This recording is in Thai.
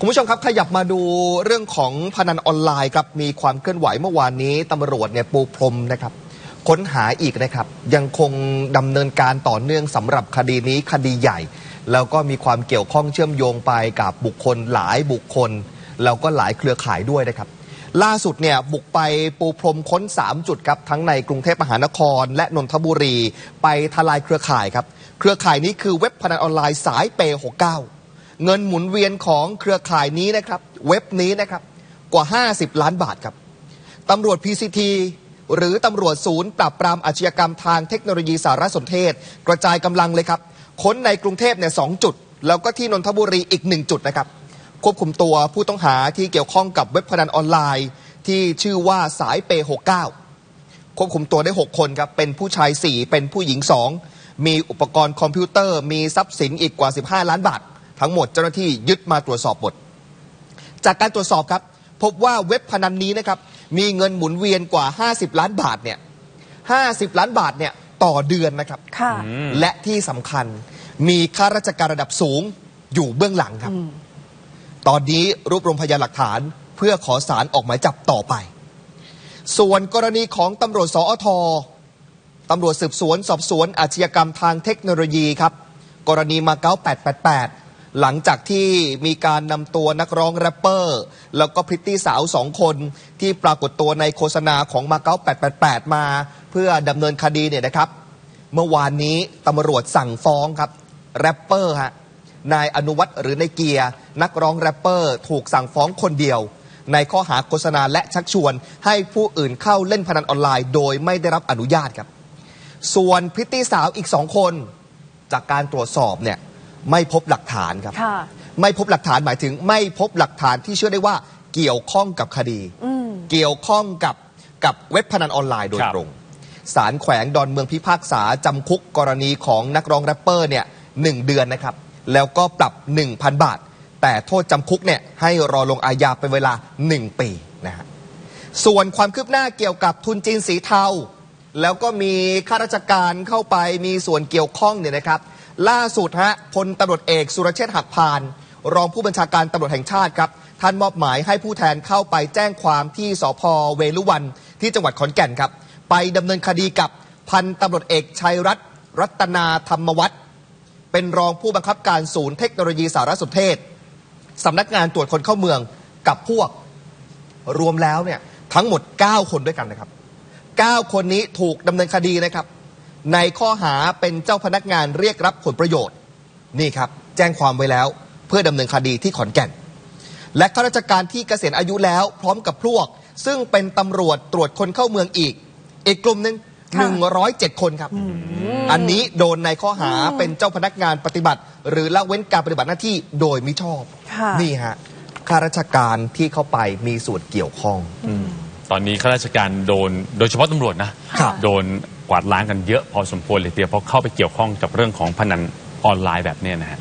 คุณผู้ชมครับขยับมาดูเรื่องของพนันออนไลน์ครับมีความเคลื่อนไหวเมื่อวานนี้ตำรวจเนี่ยปูพรมนะครับ ค้นหาอีกนะครับ ยังคงดำเนินการต่อเนื่องสำหรับคดีนี้คดีใหญ่ แล้วก็มีความเกี่ยวข้องเชื่อมโยงไปกับบุคคลหลายบุคคล แล้วก็หลายเครือข่ายด้วยนะครับ ล่าสุดเนี่ยบุกไปปูพรมค้น 3 จุดครับทั้งในกรุงเทพมหานคร และนนทบุรี ไปทลายเครือข่ายครับเครือข่ายนี้คือเว็บพนันออนไลน์สายเปย์69 เงินหมุนเวียนของเครือข่ายนี้นะครับ เว็บนี้นะครับกว่า 50 ล้านบาทครับตำรวจ PCT หรือตำรวจศูนย์ปราบปรามอาชญากรรมทางเทคโนโลยีสารสนเทศ กระจายกำลังเลยครับ ค้นในกรุงเทพเนี่ยสองจุด แล้วก็ที่นนทบุรีอีกหนึ่งจุดนะครับ ควบคุมตัวผู้ต้องหาที่เกี่ยวข้องกับเว็บพนันออนไลน์ ที่ชื่อว่าสายเป69ควบคุมตัวได้ 6 คนครับเป็นผู้ชาย 4 เป็นผู้หญิง 2 มีอุปกรณ์คอมพิวเตอร์ มีทรัพย์สินอีกกว่า 15 ล้านบาท ทั้งหมดเจ้าหน้าที่ยึดมาตรวจสอบหมด จากการตรวจสอบครับ พบว่าเว็บพนันนี้นะครับมีเงินหมุนเวียนกว่า 50 ล้านบาทเนี่ย50 ล้านบาทเนี่ยต่อเดือนนะครับค่ะและที่สำคัญมีข้าราชการระดับสูงอยู่เบื้องหลังครับ ตอนนี้รวบรวมพยานหลักฐานเพื่อขอสารออกหมายจับต่อไป ส่วนกรณีของตำรวจสอทตำรวจสืบสวนสอบสวนอาชญากรรมทางเทคโนโลยีครับ กรณีมาเก๊า888 หลังจากที่มีการนำตัวนักร้องแรปเปอร์ แล้วก็พริตตี้สาวสองคน ที่ปรากฏตัวในโฆษณาของมาเก๊า888 มา เพื่อดำเนินคดีเนี่ยนะครับ เมื่อวานนี้ตำรวจสั่งฟ้องครับแรปเปอร์ฮะนายอนุวัตรหรือนายเกียร์ นักร้องแรปเปอร์ ถูกสั่งฟ้องคนเดียว ในข้อหาโฆษณาและชักชวน ให้ผู้อื่นเข้าเล่นพนันออนไลน์ โดยไม่ได้รับอนุญาตครับ ส่วนพริตตี้สาวอีกสองคน จากการตรวจสอบเนี่ย ไม่พบหลักฐานครับ ค่ะ ไม่พบหลักฐานหมายถึง ไม่พบหลักฐานที่เชื่อได้ว่าเกี่ยวข้องกับคดี อืม เกี่ยวข้องกับกับเว็บพนันออนไลน์โดยครับ ตรงศาลแขวงดอนเมืองพิพากษาจำคุกกรณีของนักร้องแรปเปอร์เนี่ยหนึ่งเดือนนะครับ แล้วก็ปรับ 1,000 บาท แต่โทษจำคุกเนี่ยให้รอลงอาญาเป็นเวลา 1 ปีนะฮะ ส่วนความคืบหน้าเกี่ยวกับทุนจีนสีเทา แล้วก็มีข้าราชการเข้าไปมีส่วนเกี่ยวข้องเนี่ยนะครับ ล่าสุดฮะพลตำรวจเอกสุรเชษฐ์หักพาน รองผู้บัญชาการตำรวจแห่งชาติครับ ท่านมอบหมายให้ผู้แทนเข้าไปแจ้งความที่สพเวลุวัน ที่จังหวัดขอนแก่นครับ ไปดำเนินคดีกับพันตำรวจเอกชัยรัตน์รัตนาธรรมวัฒน์เป็นรองผู้บังคับการศูนย์เทคโนโลยีสารสนเทศสำนักงานตรวจคนเข้าเมืองกับพวกรวมแล้วเนี่ยทั้งหมด 9 คนด้วยกันนะครับ 9 คนนี้ถูกดำเนินคดีนะครับ ในข้อหาเป็นเจ้าพนักงานเรียกรับผลประโยชน์ นี่ครับ แจ้งความไว้แล้วเพื่อดำเนินคดีที่ขอนแก่น และข้าราชการที่เกษียณอายุแล้วพร้อมกับพวก ซึ่งเป็นตำรวจตรวจคนเข้าเมืองอีก อีกกลุ่มหนึ่งค่ะ107 คนครับ อันนี้โดนในข้อหาเป็นเจ้าพนักงานปฏิบัติ หรือละเว้นการปฏิบัติหน้าที่โดยมิชอบ ค่ะ นี่ฮะข้าราชการที่เข้าไปมีส่วนเกี่ยวข้อง ตอนนี้ข้าราชการโดนโดยเฉพาะตำรวจนะครับ โดน กวาดล้างกันเยอะพอสมควรเลยทีเดียวเพราะเข้าไปเกี่ยวข้องกับเรื่องของพนันออนไลน์แบบเนี้ยนะฮะ